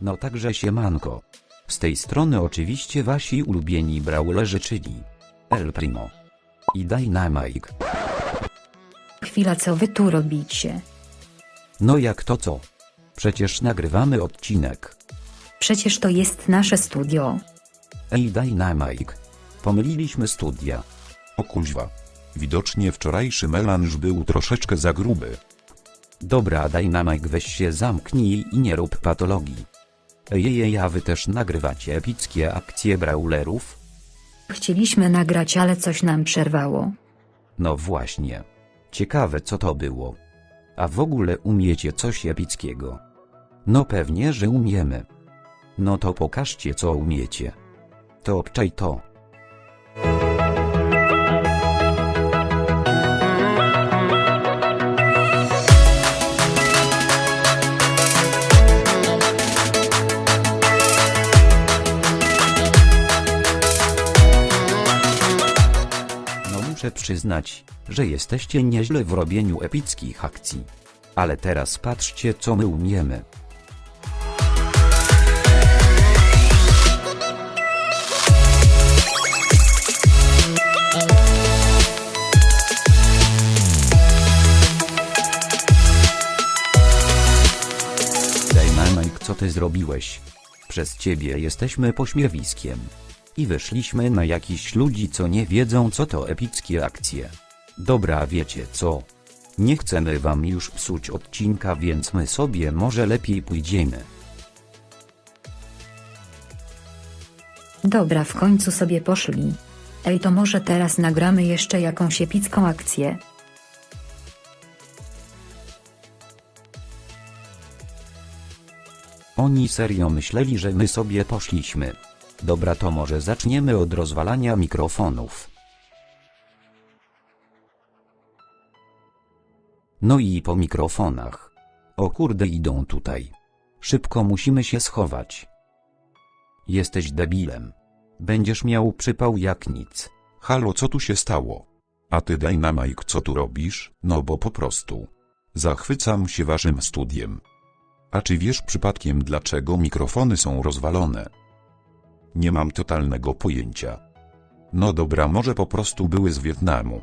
No także siemanko. Z tej strony oczywiście wasi ulubieni brawlerzy czyli El Primo i Dynamite. Chwila co wy tu robicie? No jak to co? Przecież nagrywamy odcinek. Przecież to jest nasze studio. Ej Dynamite. Pomyliliśmy studia. O kuźwa. Widocznie wczorajszy melanż był troszeczkę za gruby. Dobra Dynamite weź się zamknij i nie rób patologii. Ejej, a wy też nagrywacie epickie akcje brawlerów? Chcieliśmy nagrać, ale coś nam przerwało. No właśnie. Ciekawe co to było. A w ogóle umiecie coś epickiego? No pewnie, że umiemy. No to pokażcie co umiecie. To obczaj to. Przyznać, że jesteście nieźle w robieniu epickich akcji. Ale teraz patrzcie co my umiemy. Dynamite co ty zrobiłeś? Przez ciebie jesteśmy pośmiewiskiem. I wyszliśmy na jakichś ludzi co nie wiedzą co to epickie akcje. Dobra wiecie co? Nie chcemy wam już psuć odcinka więc my sobie może lepiej pójdziemy. Dobra, w końcu sobie poszli. Ej, to może teraz nagramy jeszcze jakąś epicką akcję. Oni serio myśleli że my sobie poszliśmy. Dobra to może zaczniemy od rozwalania mikrofonów. No i po mikrofonach. O kurde idą tutaj. Szybko musimy się schować. Jesteś debilem. Będziesz miał przypał jak nic. Halo, co tu się stało? A ty Dynamite, co tu robisz? No bo po prostu. Zachwycam się waszym studiem. A czy wiesz przypadkiem dlaczego mikrofony są rozwalone? Nie mam totalnego pojęcia. No dobra, może po prostu były z Wietnamu.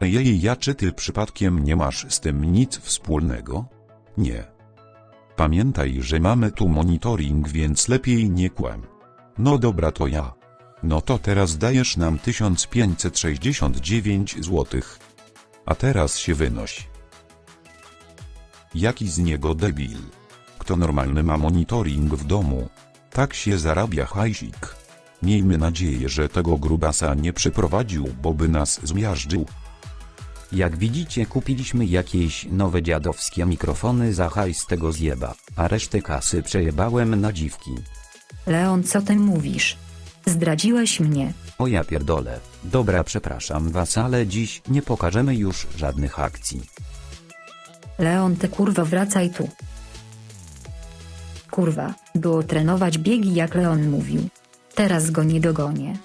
Ejej, ja czy ty przypadkiem nie masz z tym nic wspólnego? Nie. Pamiętaj, że mamy tu monitoring, więc lepiej nie kłam. No dobra, to ja. No to teraz dajesz nam 1569 złotych. A teraz się wynoś. Jaki z niego debil? Kto normalny ma monitoring w domu? Tak się zarabia hajsik. Miejmy nadzieję, że tego grubasa nie przyprowadził, bo by nas zmiażdżył. Jak widzicie kupiliśmy jakieś nowe dziadowskie mikrofony za hajs tego zjeba, a resztę kasy przejebałem na dziwki. Leon, co ty mówisz? Zdradziłeś mnie. O ja pierdolę. Dobra przepraszam was ale dziś nie pokażemy już żadnych akcji. Leon, ty kurwa wracaj tu. Kurwa, było trenować biegi jak Leon mówił. Teraz go nie dogonię.